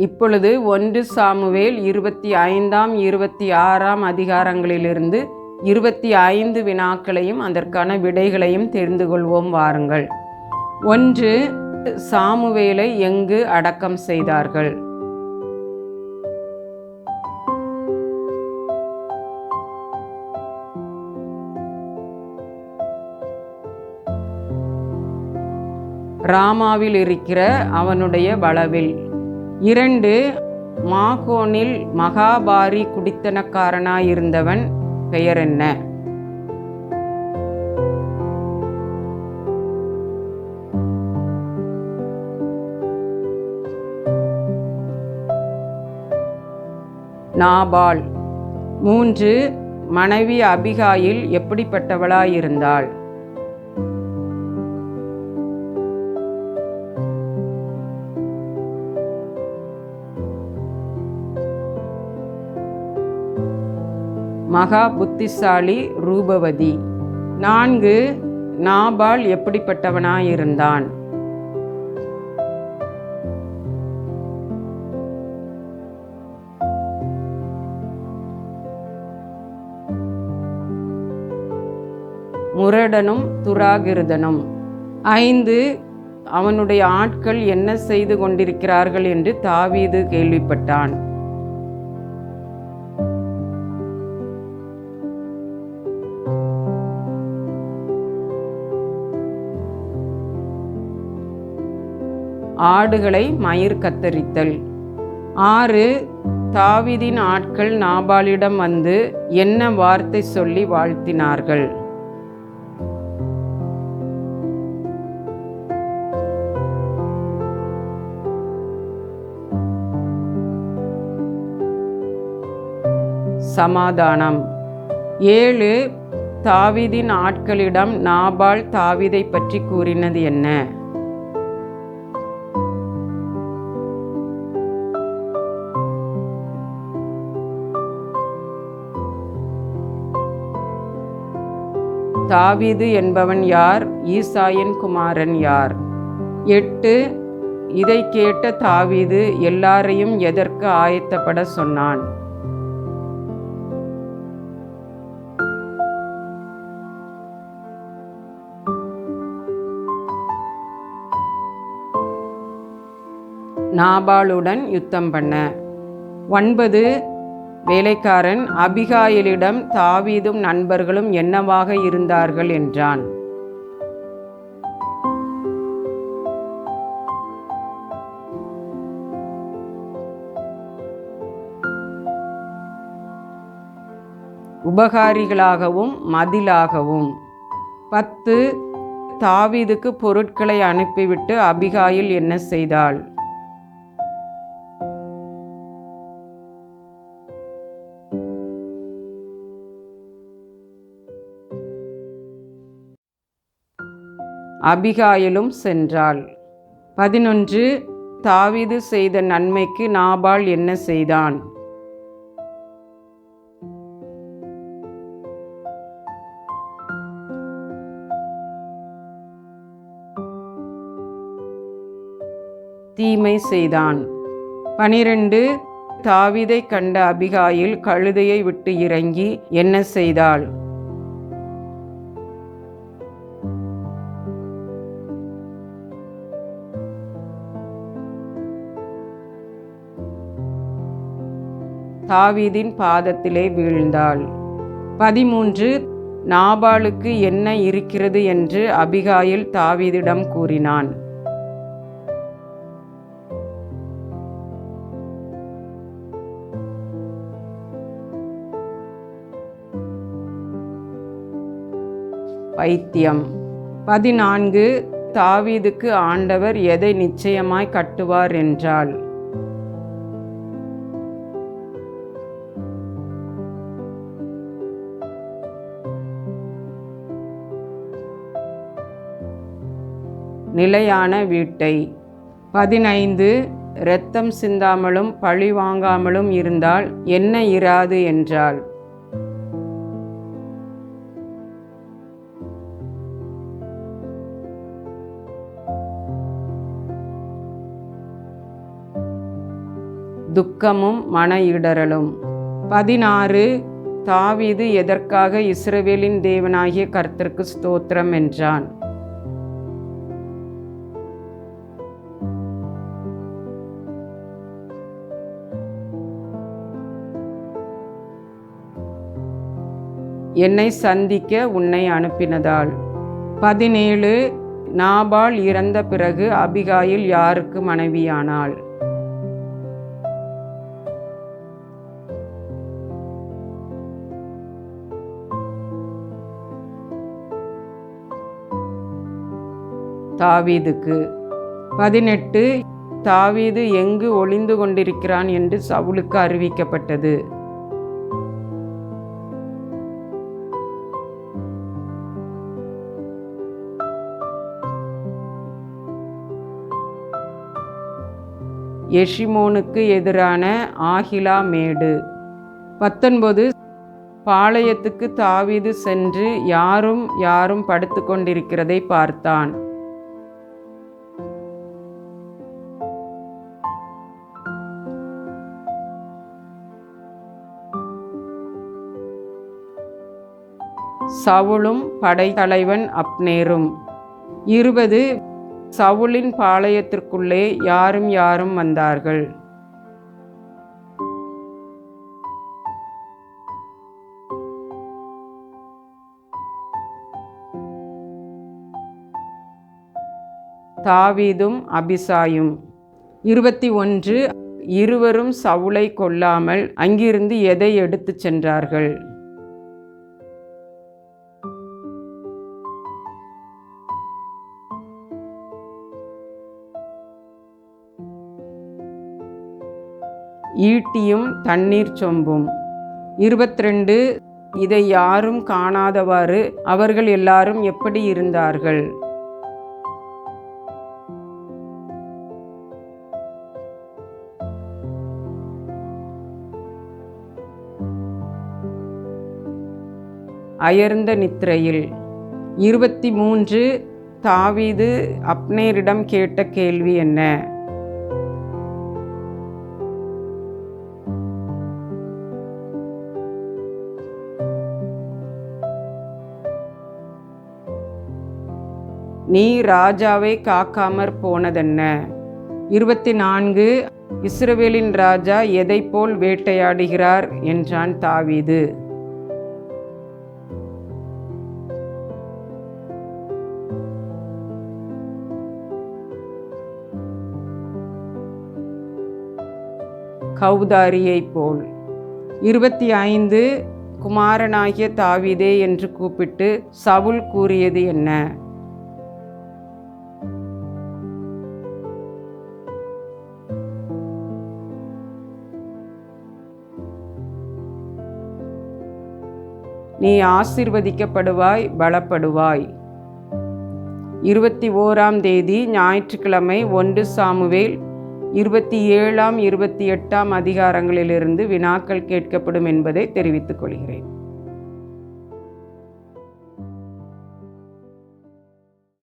இப்பொழுது ஒன்று சாமுவேல் இருபத்தி ஐந்தாம் இருபத்தி ஆறாம் அதிகாரங்களிலிருந்து இருபத்தி ஐந்து வினாக்களையும் அதற்கான விடைகளையும் தெரிந்து கொள்வோம் வாருங்கள். ஒன்று சாமுவேலை எங்கு அடக்கம் செய்தார்கள்? ராமாவில் இருக்கிற அவனுடைய வளவில். இரண்டு மாகோனில் மகாபாரி குடித்தனக்காரனாயிருந்தவன் பெயர் என்ன? நாபால். மூன்று மனைவி அபிகாயில் எப்படிப்பட்டவளாயிருந்தாள்? மகா புத்திசாலி ரூபவதி. நான்கு நாபால் எப்படிப்பட்டவனாயிருந்தான்? முரடனும் துராகிருதனும். ஐந்து அவனுடைய ஆட்கள் என்ன செய்து கொண்டிருக்கிறார்கள் என்று தாவீது கேள்விப்பட்டான். ஆடுகளை மயிர் கத்தரித்தல். ஆறு தாவிதின் ஆட்கள் நாபாலிடம் வந்து என்ன வார்த்தை சொல்லி வாழ்த்தினார்கள்? சமாதானம். ஏழு தாவிதின் ஆட்களிடம் நாபால் தாவிதை பற்றி கூறினது என்ன? தாவீது என்பவன் யார்? ஈசாயின் குமாரன் யார்? எட்டு இதை கேட்ட தாவீது எல்லாரையும் எதற்கு ஆயத்தப்பட சொன்னான்? நாபாலுடன் யுத்தம் பண்ண. ஒன்பது வேலைக்காரன் அபிகாயிலிடம் தாவீதும் நண்பர்களும் என்னவாக இருந்தார்கள் என்றான். உபகாரிகளாகவும் மதிலாகவும். பத்து தாவீதுக்கு பொருட்களை அனுப்பிவிட்டு அபிகாயில் என்ன செய்தாள்? அபிகாயிலும் சென்றாள். பதினொன்று தாவிது செய்த நன்மைக்கு நாபால் என்ன செய்தான்? தீமை செய்தான். பனிரெண்டு தாவிதை கண்ட அபிகாயில் கழுதையை விட்டு இறங்கி என்ன செய்தாள்? தாவீதின் பாதத்திலே வீழ்ந்தாள். பதிமூன்று நாபாலுக்கு என்ன இருக்கிறது என்று அபிகாயில் தாவீதிடம் கூறினான். பைத்தியம். பதினான்கு தாவீதுக்கு ஆண்டவர் எதை நிச்சயமாய் கட்டுவார் என்றாள் நிலையான வீட்டை. பதினைந்து இரத்தம் சிந்தாமலும் பழி வாங்காமலும் இருந்தால் என்ன இராது என்றாள். துக்கமும் மன இடரலும் பதினாறு தாவீது எதற்காக இஸ்ரவேலின் தேவனாகிய கர்த்தருக்கு ஸ்தோத்திரம் என்றான். என்னை சந்திக்க உன்னை அனுப்பினதால். பதினேழு நாபால் இறந்த பிறகு அபிகாயில் யாருக்கு மனைவியானாள்? தாவீதுக்கு. பதினெட்டு தாவீது எங்கு ஒளிந்து கொண்டிருக்கிறான் என்று சவுலுக்கு அறிவிக்கப்பட்டது. எஷிமோனுக்கு எதிரான ஆகிலா மேடு. பத்தொன்பது பாளையத்துக்கு தாவிது சென்று யாரும் யாரும் படுத்து கொண்டிருக்கிறதை பார்த்தான். சவுளும் படைத்தலைவன் அப்னேரும். இருபது சவுலின் பாளையத்திற்குள்ளே யாரும் யாரும் வந்தார்கள். தாவீதும் அபிசாயும். இருபத்தி ஒன்று இருவரும் சவுளை கொல்லாமல் அங்கிருந்து எதை எடுத்துச் சென்றார்கள்? ஈட்டியும் தண்ணீர் சொம்பும். இருபத்திரெண்டு இதை யாரும் காணாதவாறு அவர்கள் எல்லாரும் எப்படி இருந்தார்கள்? அயர்ந்த நித்திரையில். இருபத்தி மூன்று தாவீது அப்னேரிடம் கேட்ட கேள்வி என்ன? நீ ராஜாவை காக்காமற் போனதென்ன? இருபத்தி நான்கு இஸ்ரவேலின் ராஜா எதை போல் வேட்டையாடுகிறார் என்றான் தாவீது. கௌதாரியைப் போல். இருபத்தி ஐந்து குமாரனாகிய தாவீதே என்று கூப்பிட்டு சவுல் கூறியது என்ன? நீ ஆசிர்வதிக்கப்படுவாய் பலப்படுவாய். இருபத்தி ஓராம் தேதி ஞாயிற்றுக்கிழமை ஒன்று சாமுவேல் இருபத்தி ஏழாம் இருபத்தி எட்டாம் அதிகாரங்களிலிருந்து வினாக்கள் கேட்கப்படும் என்பதை தெரிவித்துக் கொள்கிறேன்.